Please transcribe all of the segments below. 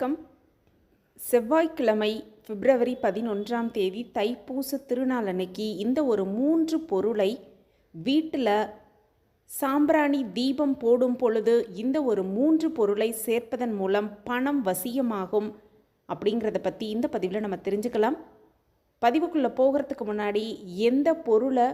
வணக்கம். செவ்வாய்க்கிழமை பிப்ரவரி பதினொன்றாம் தேதி தைப்பூச திருநாள் அன்னைக்கு இந்த ஒரு மூன்று பொருளை வீட்டில் சாம்பிராணி தீபம் போடும் பொழுது இந்த ஒரு மூன்று பொருளை சேர்ப்பதன் மூலம் பணம் வசியமாகும் அப்படிங்கிறத பற்றி இந்த பதிவில் நம்ம தெரிஞ்சுக்கலாம். பதிவுக்குள்ளே போகிறதுக்கு முன்னாடி எந்த பொருளை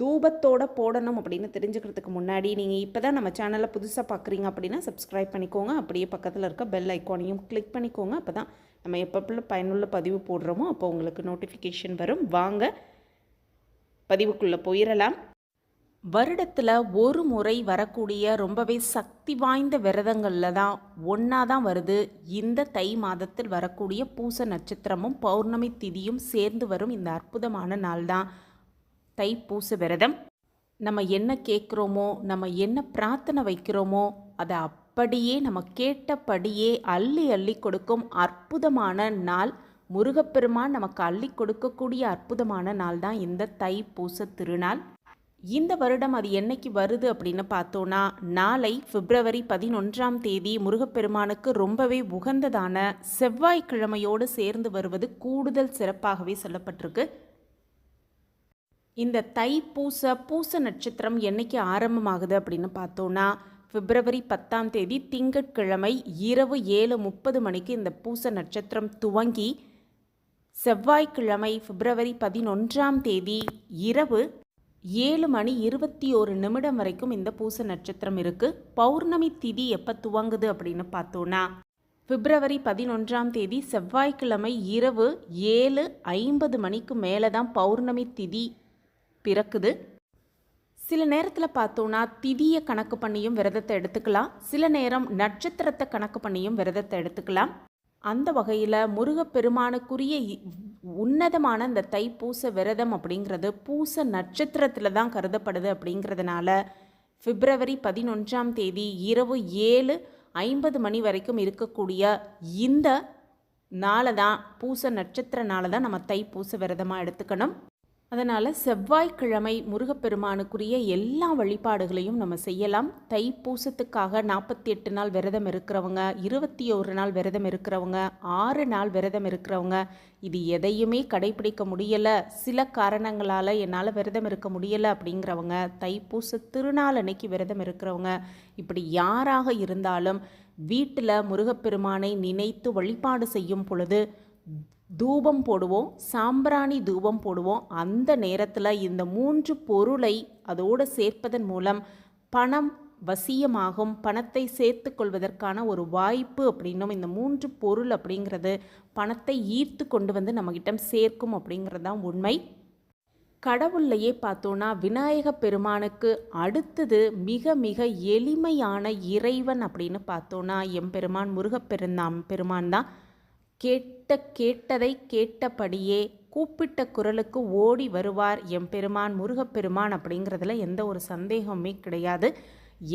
தூபத்தோட போடணும் அப்படின்னு தெரிஞ்சுக்கிறதுக்கு முன்னாடி நீங்கள் இப்போ தான் நம்ம சேனலை புதுசாக பார்க்குறீங்க அப்படின்னா சப்ஸ்கிரைப் பண்ணிக்கோங்க. அப்படியே பக்கத்தில் இருக்க பெல் ஐக்கானையும் கிளிக் பண்ணிக்கோங்க. அப்போ தான் நம்ம எப்பப்போ பயனுள்ள பதிவு போடுறோமோ அப்போ உங்களுக்கு நோட்டிஃபிகேஷன் வரும். வாங்க பதிவுக்குள்ளே போயிடலாம் வருடத்தில் ஒரு முறை வரக்கூடிய ரொம்பவே சக்தி வாய்ந்த விரதங்களில் தான் ஒன்றா தான் வருது. இந்த தை மாதத்தில் வரக்கூடிய பூச நட்சத்திரமும் பௌர்ணமி திதியும் சேர்ந்து வரும் இந்த அற்புதமான நாள் தான் தை பூச விரதம். நம்ம என்ன கேட்குறோமோ நம்ம என்ன பிரார்த்தனை வைக்கிறோமோ அதை அப்படியே நம்ம கேட்டபடியே அள்ளி அள்ளி கொடுக்கும் அற்புதமான நாள். முருகப்பெருமான் நமக்கு அள்ளி கொடுக்கக்கூடிய அற்புதமான நாள் தான் இந்த தை பூச திருநாள். இந்த வருடம் அது என்னைக்கு வருது அப்படின்னு பார்த்தோன்னா நாளை பிப்ரவரி பதினொன்றாம் தேதி முருகப்பெருமானுக்கு ரொம்பவே உகந்ததான செவ்வாய்க்கிழமையோடு சேர்ந்து வருவது கூடுதல் சிறப்பாகவே சொல்லப்பட்டிருக்கு. இந்த தை பூச பூச நட்சத்திரம் என்னைக்கு ஆரம்பமாகுது அப்படின்னு பார்த்தோன்னா பிப்ரவரி பத்தாம் தேதி திங்கட்கிழமை இரவு ஏழு முப்பது மணிக்கு இந்த பூச நட்சத்திரம் துவங்கி செவ்வாய்க்கிழமை பிப்ரவரி பதினொன்றாம் தேதி இரவு ஏழு மணி இருபத்தி ஒரு நிமிடம் வரைக்கும் இந்த பூச நட்சத்திரம் இருக்குது பௌர்ணமி திதி எப்போ துவங்குது அப்படின்னு பார்த்தோன்னா பிப்ரவரி பதினொன்றாம் தேதி செவ்வாய்க்கிழமை இரவு ஏழு ஐம்பது மணிக்கு மேலே தான் பௌர்ணமி திதி பிறக்குது. சில நேரத்தில் பார்த்தோன்னா திதியை கணக்கு பண்ணியும் விரதத்தை எடுத்துக்கலாம். சில நேரம் நட்சத்திரத்தை கணக்கு பண்ணியும் விரதத்தை எடுத்துக்கலாம். அந்த வகையில் முருகப்பெருமானுக்குரிய இ- உன்னதமான இந்த தைப்பூச விரதம் அப்படிங்கிறது பூச நட்சத்திரத்தில் தான் கருதப்படுது அப்படிங்கிறதுனால பிப்ரவரி பதினொன்றாம் தேதி இரவு ஏழு ஐம்பது மணி வரைக்கும் இருக்கக்கூடிய இந்த நாளை தான் பூச நட்சத்திரனால தான் நம்ம தைப்பூச விரதமாக எடுத்துக்கணும். அதனால் செவ்வாய்க்கிழமை முருகப்பெருமானுக்குரிய எல்லா வழிபாடுகளையும் நம்ம செய்யலாம். தைப்பூசத்துக்காக நாற்பத்தி எட்டு நாள் விரதம் இருக்கிறவங்க இருபத்தி ஒரு நாள் விரதம் இருக்கிறவங்க ஆறு நாள் விரதம் இருக்கிறவங்க இது எதையுமே கடைபிடிக்க முடியலை. சில காரணங்களால் என்னால் விரதம் இருக்க முடியலை அப்படிங்கிறவங்க தைப்பூச திருநாள் அன்னைக்கு விரதம் இருக்கிறவங்க இப்படி யாராக இருந்தாலும் வீட்டில் முருகப்பெருமானை நினைத்து வழிபாடு செய்யும் பொழுது தூபம் போடுவோம் சாம்பிராணி தூபம் போடுவோம். அந்த நேரத்தில் இந்த மூன்று பொருளை அதோடு சேர்ப்பதன் மூலம் பணம் வசியமாகும். பணத்தை சேர்த்து கொள்வதற்கான ஒரு வாய்ப்பு அப்படின்னும் இந்த மூன்று பொருள் அப்படிங்கிறது பணத்தை ஈர்த்து கொண்டு வந்து நம்மகிட்ட சேர்க்கும் அப்படிங்கிறது தான் உண்மை. கடவுள்லையே பார்த்தோன்னா விநாயக பெருமானுக்கு அடுத்தது மிக மிக எளிமையான இறைவன் அப்படின்னு பார்த்தோன்னா எம்பெருமான் முருகப்பெருந்தாம் பெருமான் தான். கேட்ட கேட்டதை கேட்டபடியே கூப்பிட்ட குரலுக்கு ஓடி வருவார் எம்பெருமான் முருகப்பெருமான் அப்படிங்கிறதுல எந்த ஒரு சந்தேகமே கிடையாது.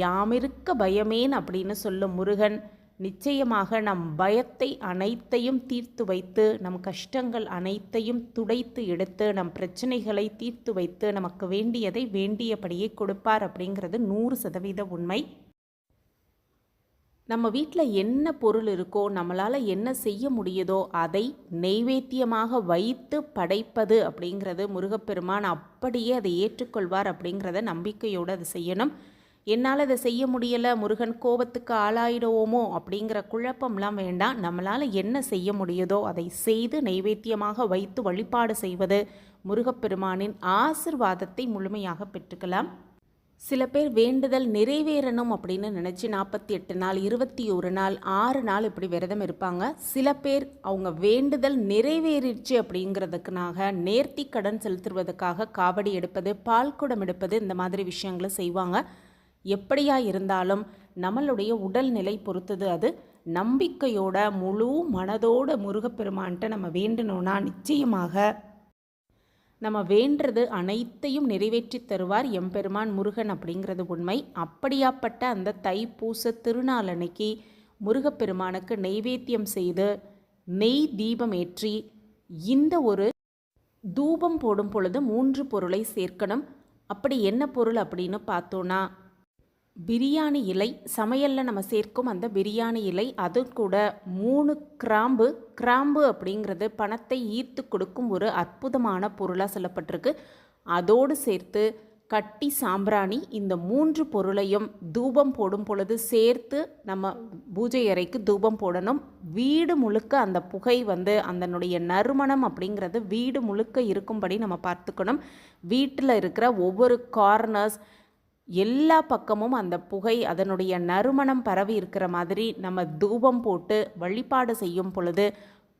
யாமிருக்க பயமேன் அப்படின்னு சொல்லும் முருகன். நிச்சயமாக நம் பயத்தை அனைத்தையும் தீர்த்து வைத்து நம் கஷ்டங்கள் அனைத்தையும் துடைத்து எடுத்து நம் பிரச்சனைகளை தீர்த்து வைத்து நமக்கு வேண்டியதை வேண்டியபடியே கொடுப்பார் அப்படிங்கிறது நூறு சதவீத உண்மை. நம்ம வீட்டில் என்ன பொருள் இருக்கோ நம்மளால் என்ன செய்ய முடியுதோ அதை நெய்வேத்தியமாக வைத்து படைப்பது அப்படிங்கிறது முருகப்பெருமான் அப்படியே அதை ஏற்றுக்கொள்வார் அப்படிங்கிறத நம்பிக்கையோடு அதை செய்யணும். என்னால் அதை செய்ய முடியலை முருகன் கோபத்துக்கு ஆளாயிடுவோமோ அப்படிங்கிற குழப்பம்லாம் வேண்டாம். நம்மளால் என்ன செய்ய முடியுதோ அதை செய்து நைவேத்தியமாக வைத்து வழிபாடு செய்வது முருகப்பெருமானின் ஆசிர்வாதத்தை முழுமையாக பெற்றுக்கலாம். சில பேர் வேண்டுதல் நிறைவேறணும் அப்படின்னு நினச்சி நாற்பத்தி எட்டு நாள் இருபத்தி ஒரு நாள் ஆறு நாள் இப்படி விரதம் இருப்பாங்க. சில பேர் அவங்க வேண்டுதல் நிறைவேறிடுச்சு அப்படிங்கிறதுக்குனாக நேர்த்தி கடன் செலுத்துவதற்காக காவடி எடுப்பது பால் குடம் எடுப்பது இந்த மாதிரி விஷயங்களை செய்வாங்க. எப்படியா இருந்தாலும் நம்மளுடைய உடல்நிலை பொறுத்தது அது. நம்பிக்கையோட முழு மனதோட முருகப்பெருமான்கிட்ட நம்ம வேண்டணும்னா நிச்சயமாக நம்ம வேண்டுறது அனைத்தையும் நிறைவேற்றி தருவார் எம்பெருமான் முருகன் அப்படிங்கிறது உண்மை. அப்படியாப்பட்ட அந்த தைப்பூச திருநாள் அன்னைக்கு முருகப்பெருமானுக்கு நெய்வேத்தியம் செய்து நெய் தீபம் ஏற்றி இந்த ஒரு தூபம் போடும் பொழுது மூன்று பொருளை சேர்க்கணும். அப்படி என்ன பொருள் அப்படின்னு பார்த்தோன்னா பிரியாணி இலை சமையலில் நம்ம சேர்க்கும் அந்த பிரியாணி இலை அது கூட மூணு கிராம்பு கிராம்பு அப்படிங்கிறது பணத்தை ஈர்த்து கொடுக்கும் ஒரு அற்புதமான பொருளாக சொல்லப்பட்டிருக்கு. அதோடு சேர்த்து கட்டி சாம்பிராணி இந்த மூன்று பொருளையும் தூபம் போடும் பொழுது சேர்த்து நம்ம பூஜை அறைக்கு தூபம் போடணும். வீடு முழுக்க அந்த புகை வந்து அதனுடைய நறுமணம் அப்படிங்கிறது வீடு முழுக்க இருக்கும்படி நம்ம பார்த்துக்கணும். வீட்டில் இருக்கிற ஒவ்வொரு கார்னர்ஸ் எல்லா பக்கமும் அந்த புகை அதனுடைய நறுமணம் பரவி இருக்கிற மாதிரி நம்ம தூபம் போட்டு வழிபாடு செய்யும் பொழுது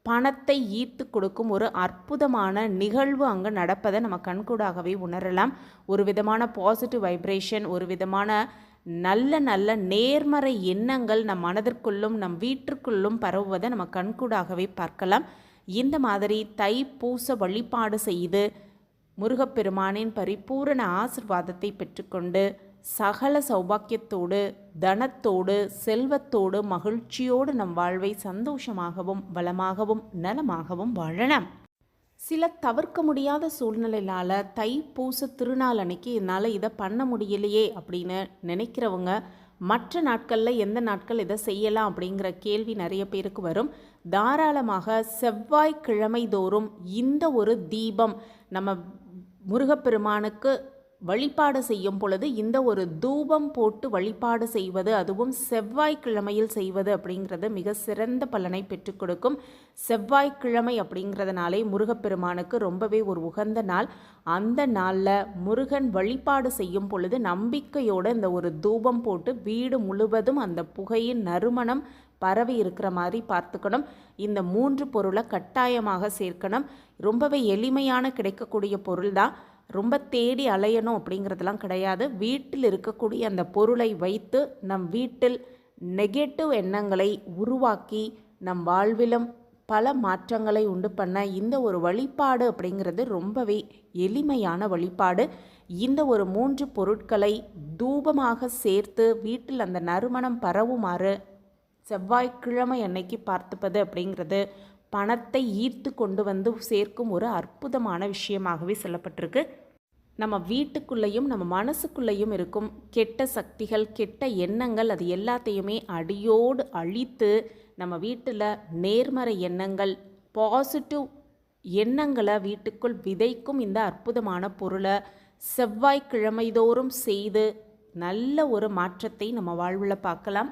பணத்தை ஈர்த்து கொடுக்கும் ஒரு அற்புதமான நிகழ்வு அங்கே நடப்பதை நம்ம கண்கூடாகவே உணரலாம். ஒரு விதமான பாசிட்டிவ் வைப்ரேஷன் ஒரு விதமான நல்ல நல்ல நேர்மறை எண்ணங்கள் நம் மனதிற்குள்ளும் நம் வீட்டிற்குள்ளும் பரவுவதை நம்ம கண்கூடாகவே பார்க்கலாம். இந்த மாதிரி தை பூச வழிபாடு செய்து முருகப்பெருமானின் பரிபூரண ஆசிர்வாதத்தை பெற்றுக்கொண்டு சகல சௌபாக்கியத்தோடு தனத்தோடு செல்வத்தோடு மகிழ்ச்சியோடு நம் வாழ்வை சந்தோஷமாகவும் வளமாகவும் நலமாகவும் வாழலாம். சில தவிர்க்க முடியாத சூழ்நிலையினால் தை பூச திருநாள் அன்னைக்கு என்னால் இதை பண்ண முடியலையே அப்படின்னு நினைக்கிறவங்க மற்ற நாட்களில் எந்த நாட்கள் இதை செய்யலாம் அப்படிங்கிற கேள்வி நிறைய பேருக்கு வரும். தாராளமாக செவ்வாய்க்கிழமை தோறும் இந்த ஒரு தீபம் நம்ம முருகப்பெருமானுக்கு வழிபாடு செய்யும் பொழுது இந்த ஒரு தூபம் போட்டு வழிபாடு செய்வது அதுவும் செவ்வாய்க்கிழமையில் செய்வது அப்படிங்கிறது மிக சிறந்த பலனை பெற்றுக் கொடுக்கும். செவ்வாய்க்கிழமை அப்படிங்கிறதுனாலே முருகப்பெருமானுக்கு ரொம்பவே ஒரு உகந்த நாள். அந்த நாளில் முருகன் வழிபாடு செய்யும் பொழுது நம்பிக்கையோடு இந்த ஒரு தூபம் போட்டு வீடு முழுவதும் அந்த புகையின் நறுமணம் பரவி இருக்கிற மாதிரி பார்த்துக்கணும். இந்த மூன்று பொருளை கட்டாயமாக சேர்க்கணும். ரொம்பவே எளிமையான கிடைக்கக்கூடிய பொருள் தான் ரொம்ப தேடி அலையணும் அப்படிங்கிறதெல்லாம் கிடையாது. வீட்டில் இருக்கக்கூடிய அந்த பொருளை வைத்து நம் வீட்டில் நெகட்டிவ் எண்ணங்களை உருவாக்கி நம் வாழ்விலும் பல மாற்றங்களை உண்டு பண்ண இந்த ஒரு வழிபாடு அப்படிங்கிறது ரொம்பவே எளிமையான வழிபாடு. இந்த ஒரு மூன்று பொருட்களை தூபமாக சேர்த்து வீட்டில் அந்த நறுமணம் பரவுமாறு செவ்வாய்க்கிழமை அன்னைக்கு பார்த்துப்பது அப்படிங்கிறது பணத்தை ஈர்த்து கொண்டு வந்து சேர்க்கும் ஒரு அற்புதமான விஷயமாகவே சொல்லப்பட்டிருக்கு. நம்ம வீட்டுக்குள்ளேயும் நம்ம மனசுக்குள்ளேயும் இருக்கும் கெட்ட சக்திகள் கெட்ட எண்ணங்கள் அது எல்லாத்தையுமே அடியோடு அழித்து நம்ம வீட்டில் நேர்மறை எண்ணங்கள் பாசிட்டிவ் எண்ணங்களை வீட்டுக்குள் விதைக்கும் இந்த அற்புதமான பொருளை செவ்வாய்க்கிழமைதோறும் செய்து நல்ல ஒரு மாற்றத்தை நம்ம வாழ்வில் பார்க்கலாம்.